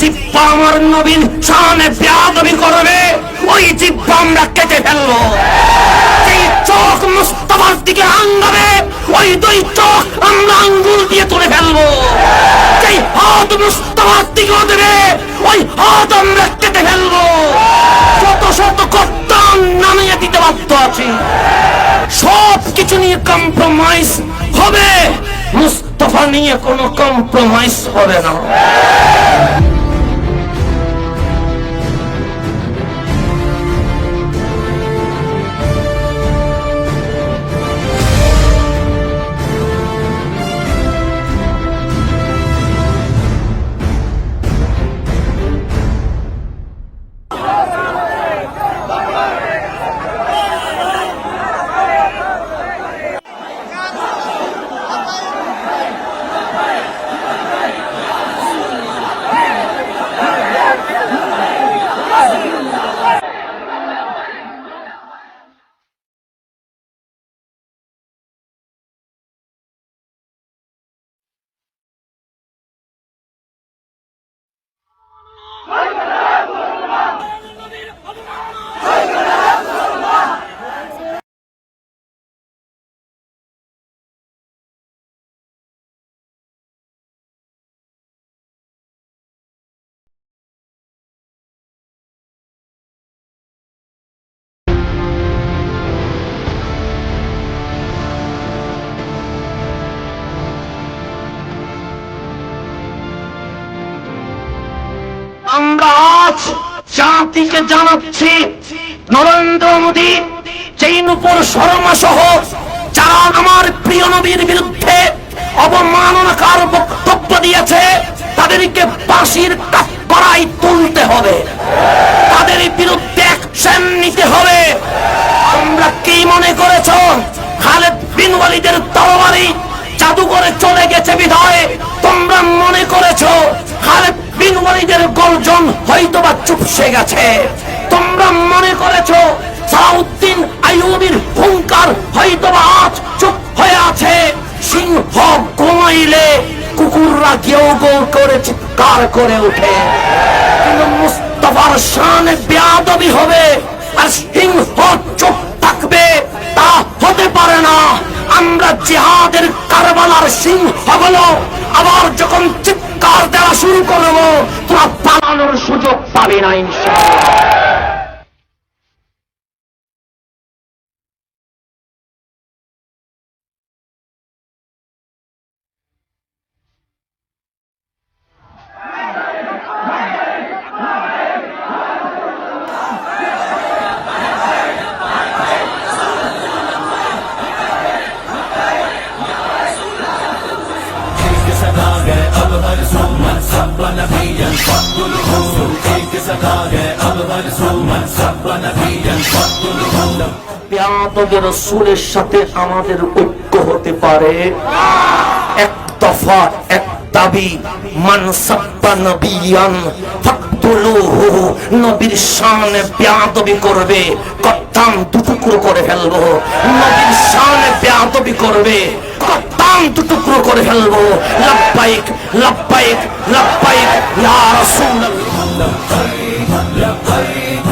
জিব্বা আমার নবীন শানে বেয়াদবি করবে, ওই জিব্বা আমরা কেটে ফেলব। যেই চোখ মুস্তফার দিকে আঙ্গাবে ওই দুই চোখ আমরা আঙ্গুল দিয়ে তুলে ফেলব। যেই হাত মুস্তফার দিকে দেবে, ওই হাত আমরা কেটে ফেলব। শত শত কর্তান নামিয়ে দিতে বাধ্য আছি। সব কিছু নিয়ে কম্প্রোমাইজ হবে, মুস্তফা নিয়ে কোনো কম্প্রোমাইজ হবে না। জাতিকে জানাচ্ছি, নরেন্দ্র মোদী চৈনুপুর শর্মা সহ যারা আমার প্রিয় নবীর বিরুদ্ধে অবমাননাকার বক্তব্য দিয়েছে, তাদেরকে ফাঁসির করাই তুলতে হবে। তাদের বিরুদ্ধে অ্যাকশন নিতে হবে। আমরা কি মনে করেছ, খালেদ বিন ওয়ালিদের তরবারি জাদুঘরে চলে গেছে বিধায়? তোমরা মনে ওয়ালিদের গর্জন হয়তোবা চুপসে গেছে। তোমরা মনে করেছ সাউদ্দিন আইয়ুবির হুঙ্কার হয়তোবা আজ চুপ হয়ে আছে? সিংহ ঘুমাইলে কুকুররা কেউ গৌ করে চিৎকার করে ওঠে। কিন্তু মুস্তফার শানে বেয়াদবি হবে আর সিংহ চুপ থাকবে, তা হতে পারে না। আমরা জিহাদের কারবালার সিংহ হলো আবার যখন শুরু করব তোরা পালানোর সুযোগ পাবে না ইনশাআল্লাহ। রসুলের সাথে আমাদের ঐক্য হতে পারে। এক দফা, এক দাবি, মান সাব্বা নবিয়ান নবীর শানে বেয়াদবি করবে কত্তাম দুটুকরো করে ফেলব। নবীর শানে বেয়াদবি করবে চূড়ান্ত টুকরো করে ফেলব। লাভবাইক লাভবাইক লাভবাইক ইয়া লাভবাইক লাভবাইক